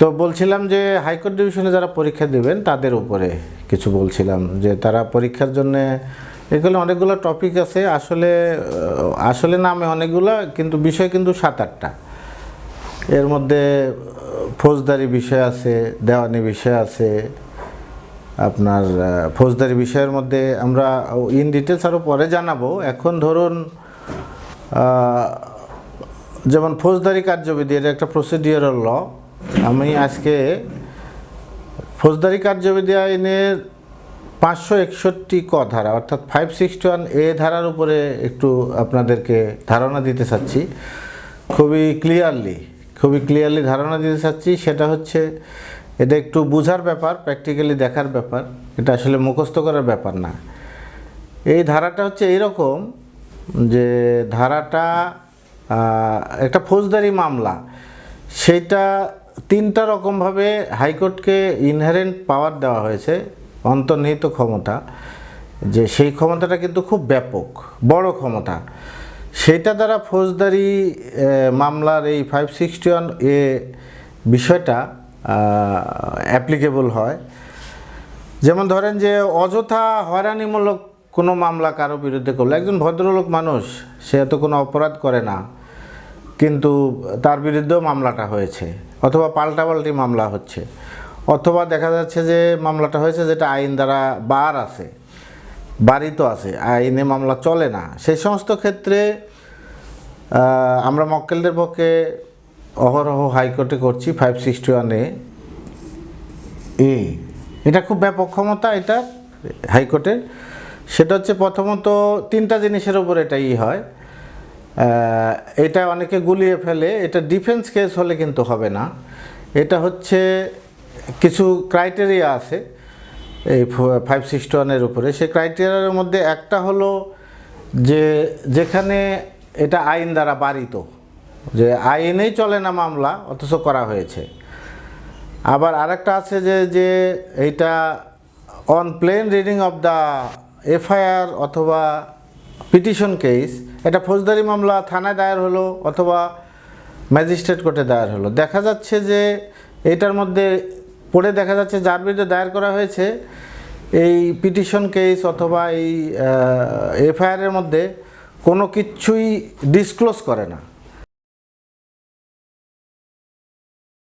তো বলছিলাম যে হাইকোর্ট ডিভিশনে যারা পরীক্ষা দেবেন, তাদের উপরে কিছু বলছিলাম যে তারা পরীক্ষার জন্য, এগুলো অনেকগুলো টপিক আছে, আসলে আসলে নামে অনেকগুলো, কিন্তু বিষয় কিন্তু সাত আটটা। এর মধ্যে ফৌজদারি বিষয় আছে, দেওয়ানি বিষয় আছে, আপনার ফৌজদারি বিষয়ের মধ্যে আমরা ইন ডিটেলস আরও পরে জানাব। এখন ধরুন যেমন ফৌজদারি কার্যবিধি, এটা একটা প্রসিডিওরাল ল আমি আজকে ফৌজদারি কার্যবিধি আইনের পাঁচশো একষট্টি ক ধারা, অর্থাৎ ফাইভ সিক্সটি ওয়ান এ ধারার উপরে একটু আপনাদেরকে ধারণা দিতে চাচ্ছি। খুবই ক্লিয়ারলি খুবই ক্লিয়ারলি ধারণা দিতে চাচ্ছি। সেটা হচ্ছে, এটা একটু বোঝার ব্যাপার প্র্যাকটিক্যালি দেখার ব্যাপার। এটা আসলে মুখস্থ করার ব্যাপার না। এই ধারাটা হচ্ছে এইরকম যে ধারাটা একটা ফৌজদারি মামলা। সেইটা তিনটা রকমভাবে হাইকোর্টকে ইনহারেন্ট পাওয়ার দেওয়া হয়েছে, অন্তর্নিহিত ক্ষমতা, যে সেই ক্ষমতাটা কিন্তু খুব ব্যাপক, বড় ক্ষমতা। সেইটা দ্বারা ফৌজদারি মামলার এই ফাইভ সিক্সটি ওয়ান এ বিষয়টা অ্যাপ্লিকেবল হয়। যেমন ধরেন যে অযথা হয়রানিমূলক কোনো মামলা কারও বিরুদ্ধে করল, একজন ভদ্রলোক মানুষ, সে তো কোনো অপরাধ করে না। কিন্তু তার বিরুদ্ধেও মামলাটা হয়েছে, অথবা পাল্টাপাল্টি মামলা হচ্ছে। অথবা দেখা যাচ্ছে যে মামলাটা হয়েছে যেটা আইন দ্বারা বার আছে বাড়ি তো আছে, আইনে মামলা চলে না। সেই সমস্ত ক্ষেত্রে আমরা মক্কেলদের পক্ষে অহরহ হাইকোর্টে করছি ফাইভ সিক্সটি ওয়ানে। এ, এটা খুব ব্যাপক ক্ষমতা এটা হাইকোর্টের। সেটা হচ্ছে প্রথমত তিনটা জিনিসের উপর এটা ই হয়। এটা অনেকে গুলিয়ে ফেলে। এটা ডিফেন্স কেস হলে কিন্তু হবে না। এটা হচ্ছে কিছু ক্রাইটেরিয়া আছে এই ফাইভ সিক্সটি ওয়ানের উপরে। সেই ক্রাইটেরিয়ার মধ্যে একটা হলো যে, যেখানে এটা আইন দ্বারা বাড়িত। যে আইনেই চলে না মামলা, অথচ করা হয়েছে। আবার আরেকটা আছে যে যে এইটা on plain reading of the FIR অথবা পিটিশন কেস এটা ফৌজদারি মামলা, থানায় দায়ের হলো অথবা ম্যাজিস্ট্রেট কোর্টে দায়ের হলো। দেখা যাচ্ছে যে এটার মধ্যে পড়ে দেখা যাচ্ছে যার বিরুদ্ধে দায়ের করা হয়েছে, এই পিটিশন কেস অথবা এই এফআইআরের মধ্যে কোনো কিছুই ডিসক্লোজ করে না।